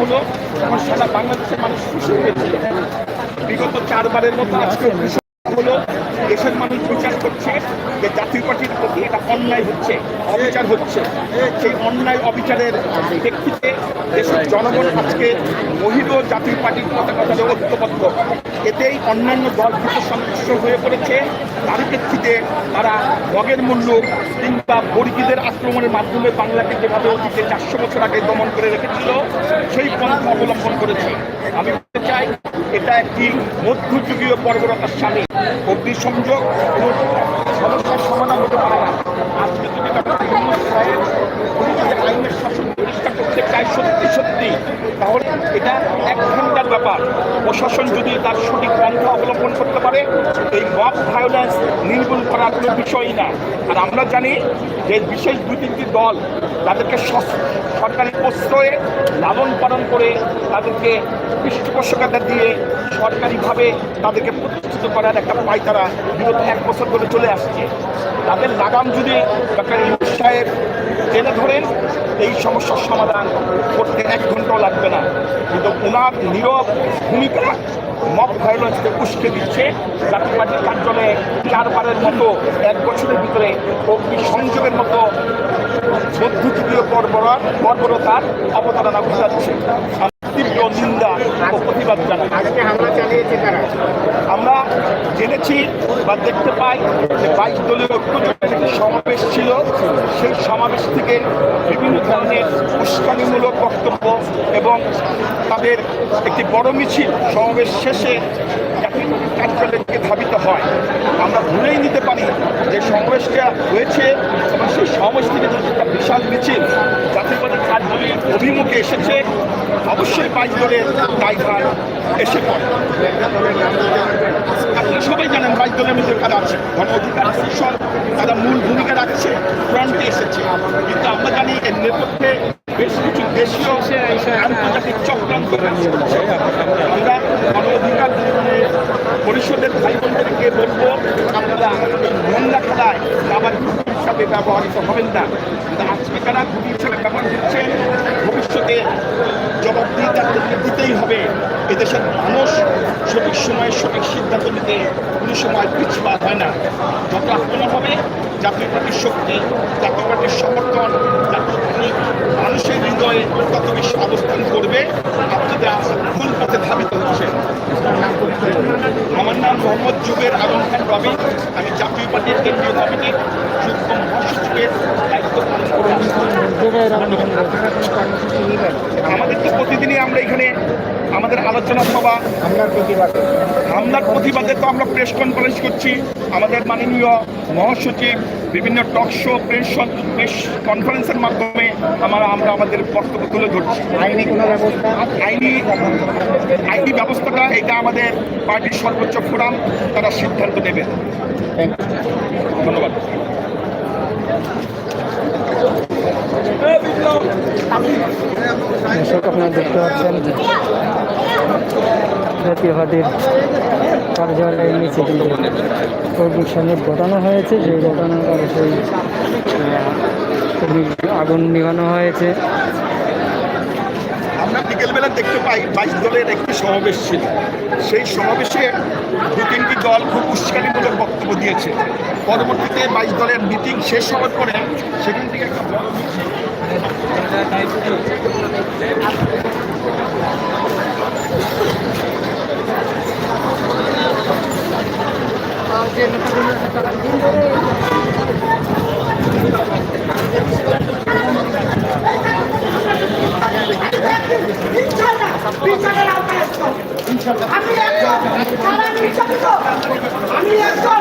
হলো যেমন সারা বাংলাদেশের মানুষ খুশি হয়েছিল বিগত চারবারের মতো আজকে হলো দেশের মানুষ বিচার করছে যে জাতীয় অন্যায় হচ্ছে, অবিচার হচ্ছে, সেই অন্যায় অবিচারের প্রেক্ষিতে দেশের জনগণ আজকে মহিলা জাতীয় পার্টির পতাকা দলে ঐক্যবদ্ধ। এতেই অন্যান্য দলগুলো সন্তুষ্ট হয়ে পড়েছে। তার প্রেক্ষিতে তারা মগের মূল্য কিংবা বর্গীদের আক্রমণের মাধ্যমে বাংলাকে যেভাবে অতীতে চারশো বছর আগে দমন করে রেখেছিল, সেই পন্থা অবলম্বন করেছে। আমি এটা একটি মধ্যযুগীয় বর্বরতার সামনে। অগ্নিসংযোগ সমস্যার সমাধান হতে পারে না। আজকে যদি ডক্টর আইনের শাসন প্রতিষ্ঠা করতে চায় সত্যি সত্যি তাহলে এটা এক ঘণ্টার ব্যাপার। প্রশাসন যদি তার সঠিক পন্থা অবলম্বন করতে পারে, এই মব ভায়োলেন্স নির্মূল করার কোনো বিষয়ই না। আর আমরা জানি যে বিশেষ দুই তিনটি দল তাদেরকে সরকারি প্রশ্রয়ে লালন পালন করে তাদেরকে পৃষ্ঠপোষকতা দিয়ে সরকারিভাবে তাদেরকে প্রতিষ্ঠিত করার একটা পায়তারা বিগত এক বছর ধরে চলে আসছে। তাদের লাগাম যদি ডক্টর ইউনুস সাহেব টেনে ধরেন, এই সমস্যার সমাধান করতে এক ঘন্টাও লাগবে না। কিন্তু ওনার নীরব ভূমিকা মব ভায়োলেন্সকে উস্কে দিচ্ছে। জাতীয় পার্টির কার্যালয়ে চারবারের মতো এক বছরের ভিতরে অগ্নি সংযোগের মতো মধ্যযুগীয় বর্বরা বর্বরতার অবতারণা ঘটাচ্ছে। তীব্র নিন্দা ও প্রতিবাদ জানাই আমরা জেনেছি বা দেখতে পাই যে বাইশ দলীয় একটি সমাবেশ ছিল। সেই সমাবেশ থেকে বিভিন্ন ধরনের উস্কানিমূলক বক্তব্য এবং তাদের একটি বড় মিছিল সমাবেশ শেষে পার্টির ধাবিত হয়। আমরা ভুলেই নিতে পারি যে সমাবেশটা হয়েছে এবং সেই সমাবেশ থেকে যদি একটা বিশাল মিছিল জাতীয় পার্টির কার্যালয়ের অভিমুখে এসেছে। অবশ্যই বাইশ দলের দায়ভার এসে পড়ে। আপনারা সবাই জানেন বাইশ মধ্যে কারা আছে গণ অধিকার পরিষদ তারা মূল ভূমিকা রাখছে ফ্রন্টে এসেছে। কিন্তু আমরা জানি এর নেপথ্যে বেশ কিছু দেশীয় আন্তর্জাতিক চক্রান্ত। আমরা গণ অধিকার পরিষদের ভাই বোনদেরকে বলব, আপনারা নোংরা খেলায় আবার হিসাবে ব্যবহৃত হবেন না। আজকে তারা ঘুষি হিসাবে ব্যবহার করছে ভবিষ্যতে জবাবদিহি তাদেরকে দিতেই হবে। এদেশের মানুষ সঠিক সময়ে সঠিক সিদ্ধান্ত নিতে কোনো সময় পিছপা হয় না। যত আক্রমণ হবে, জাতীয় পার্টির শক্তি, জাতীয় পার্টির সমর্থন, জাতীয় মানুষের হৃদয়ে তত বেশি অবস্থান করবে। আপনাদের ভুল পথে ধাবিত হচ্ছে আমার নাম মোহাম্মদ যুগের আলম খান রবি। আমি জাতীয় পার্টির কেন্দ্রীয় কমিটির যুগ্ম মহাসচিবের দায়িত্ব পালন নেবেন আমাদের তো প্রতিদিনই আমরা এখানে আমাদের আলোচনা সভা। হামলার প্রতিবাদে। হামলার প্রতিবাদে তো আমরা প্রেস কনফারেন্স করছি। আমাদের মাননীয় মহাসচিব বিভিন্ন টক শো প্রেস প্রেস কনফারেন্সের মাধ্যমে আমরা আমরা আমাদের বক্তব্য তুলে ধরছি। আইনি কোনো ব্যবস্থা? আইনি আইনি ব্যবস্থাটা এটা আমাদের পার্টির সর্বোচ্চ ফোরাম তারা সিদ্ধান্ত নেবে। ধন্যবাদ। দর্শক, আপনারা দেখতে পাচ্ছেন জাতীয় কার্যালয়ের নিচে কিন্তু অগ্নিসংযোগ ঘটানো হয়েছে। সেই ঘটনার সেই আগুন নিভানো হয়েছে। আমরা বিকেলবেলা দেখতে পাই, বাইশ দলের একটি সমাবেশ ছিল। সেই সমাবেশে দু তিনটি দল খুব উস্কানিমূলক বক্তব্য দিয়েছে। পরবর্তীতে বাইশ দলের মিটিং শেষ হওয়ার পরে সেখান থেকে একটা বড় মিছিল আমি একজন আমি একজন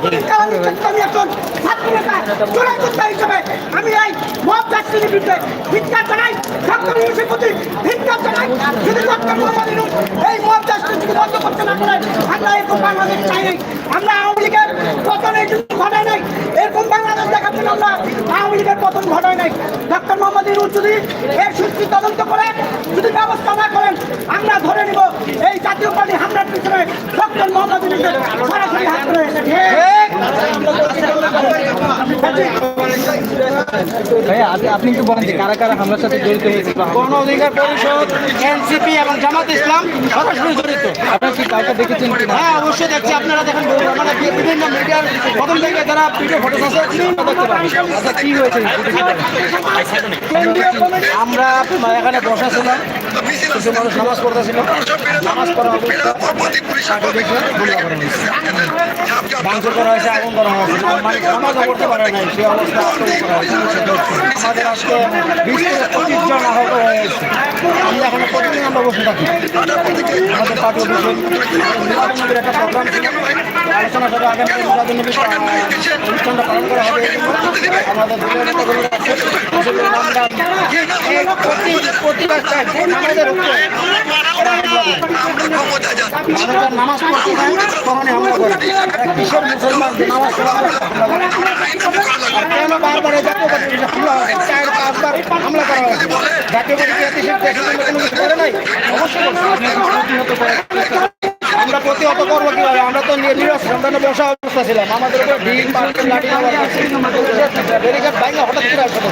আমি একজন ছাত্র নেতা জোড়াই হিসেবে আমি এই মব জাস্টিসের বিরুদ্ধে ধিক্কার জানাই ডক্টর ইউসুফের প্রতি ধিক্কার জানাই যদি ডক্টর মোহাম্মদ ইউনুস এই মব জাস্টিস যদি বন্ধ করতে না পারে, আমরা এরকম বাংলাদেশ চাই নাই। আমরা আওয়ামী লীগের পতনের যুদ্ধ ঘটাই নাই। এরকম বাংলাদেশ দেখার জন্য আমরা আওয়ামী লীগের পতন ঘটাই নাই। ডক্টর মোহাম্মদ ইউনুস যদি এর সুস্থ তদন্ত করে যদি ব্যবস্থা না করেন, আমরা ধরে নিব এই জাতীয় পার্টি হামলার পিছনে ডক্টর মোহাম্মদ ইউনুসের আপনি- আপনি একটু বলেন যে কারা কারা হামলার সাথে জড়িত হয়েছে গণ অধিকার পরিষদ এনসিপি এবং জামাত ইসলাম সরাসরি জড়িত। আপনারা কি কাউকে দেখেছেন হ্যাঁ অবশ্যই দেখছি। আপনারা দেখেন মানে বিভিন্ন মিডিয়ার প্রথম থেকে যারা ভিডিও ফটো আছে আচ্ছা কি হয়েছে? আমরা এখানে বসা ছিলাম মানুষ নামাজ পড়তেছিল নামাজ পড়া ভাঙচুর করা হয়েছে আগুন করা হয়েছে মানে নামাজও পারে নাই সে অবস্থা আমাদের আজকে হয়েছে আমরা এখানে বসে থাকি আমাদের পার্টি অফিসে একটা প্রোগ্রাম আলোচনা করে আগামী মিলাদুন্নবী অনুষ্ঠানটা পালন করা হবে। আমাদের দলীয় জাতীয়। আমরা প্রতিহত করব কীভাবে? আমরা তো নিরস সন্ধানে বসা অবস্থা ছিলাম। আমাদের উপরে ঢিল পাথর, লাঠি। ব্যারিকেড ভাঙা হঠাৎ করে আসবে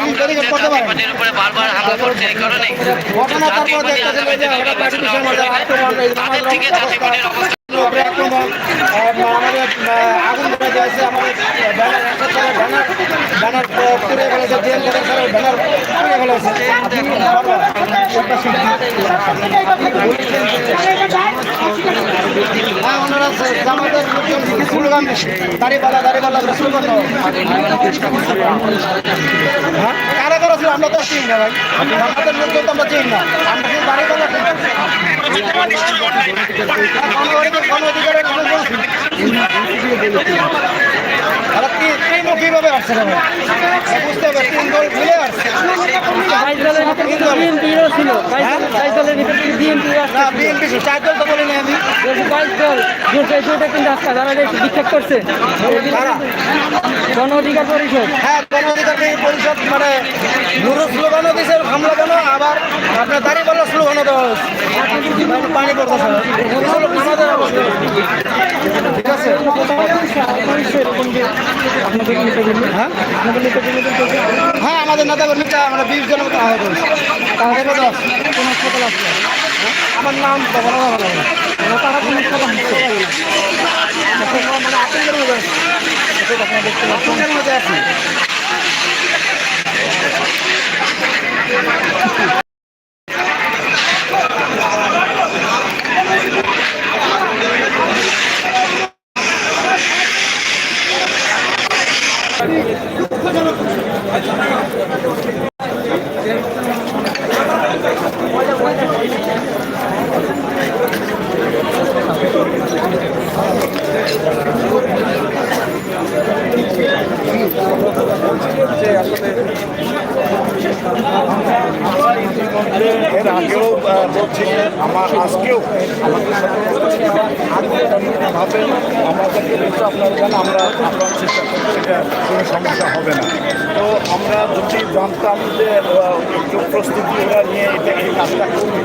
আমি ব্যারিকেড করতে পারি না। উপরে বারবার হামলা করছে এই কারণে ঘটনা তারপর এই যে হঠাৎ লাঠি আক্রমণ, আমাদের আগুন ধরে দিয়েছে আমাদের হ্যাঁ হ্যাঁ কারা কারা ছিল? আমরা তো চিনি না ভাই। আমাদের লোকজন তো আমরা চিনি না। আমরা শুধু আসছে না ভাই বুঝতে হবে তিন দল মিলে আসছে বাইশ দলের ভিতরে কিন্তু বিএনপিও ছিল বিক্ষেপ করছে গণ হ্যাঁ গণ অধিকার পরিষদ মানে কেন আবার আপনার দাঁড়িয়ে বলল পানি পড়তেছে হ্যাঁ আমাদের নেতা কর্মীটা আমরা বিশ জনের মতো আহত হয়েছে। তাহলে কত আছে? হাসপাতাল আছে। আমার নাম বলা ভালো না। তারা কোন হাসপাতাল মানে আতঙ্কের মধ্যে আছে। আপনারা দেখতে আতঙ্কের মধ্যে আছে। আমার আজকেও আমাদের ভাবে আমাদেরকে কিন্তু আপনারা জানেন, আমরা আপনার চেষ্টা করতে সেটা কোনো সমস্যা হবে না। তো আমরা যদি জানতাম যে একটু প্রস্তুতি ওরা নিয়ে এটা এই কাজটা করবে।